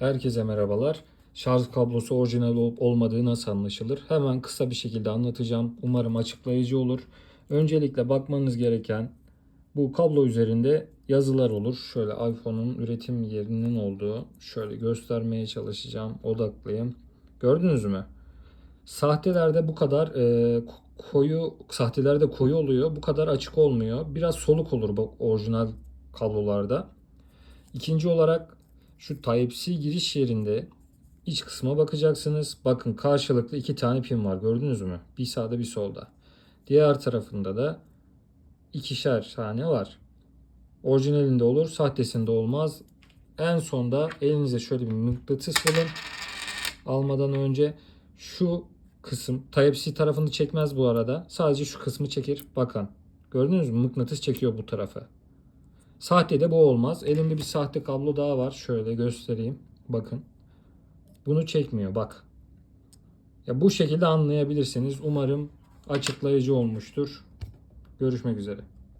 Herkese merhabalar. Şarj kablosu orijinal olup olmadığı nasıl anlaşılır? Hemen kısa bir şekilde anlatacağım. Umarım açıklayıcı olur. Öncelikle bakmanız gereken bu kablo üzerinde yazılar olur. Şöyle iPhone'un üretim yerinin olduğu şöyle göstermeye çalışacağım. Odaklıyım. Gördünüz mü? Sahtelerde bu kadar e, koyu, sahtelerde koyu oluyor. Bu kadar açık olmuyor. Biraz soluk olur bu orijinal kablolarda. İkinci olarak şu Type-C giriş yerinde iç kısma bakacaksınız. Bakın karşılıklı iki tane pin var. Gördünüz mü? Bir sağda bir solda. Diğer tarafında da ikişer tane var. Orijinalinde olur, sahtesinde olmaz. En sonda elinize şöyle bir mıknatıs bulun. Almadan önce şu kısım Type-C tarafını çekmez bu arada. Sadece şu kısmı çekir. Bakın. Gördünüz mü? Mıknatıs çekiyor bu tarafa. Sahte de bu olmaz. Elimde bir sahte kablo daha var. Şöyle göstereyim. Bakın. Bunu çekmiyor. Bak. Ya bu şekilde anlayabilirsiniz. Umarım açıklayıcı olmuştur. Görüşmek üzere.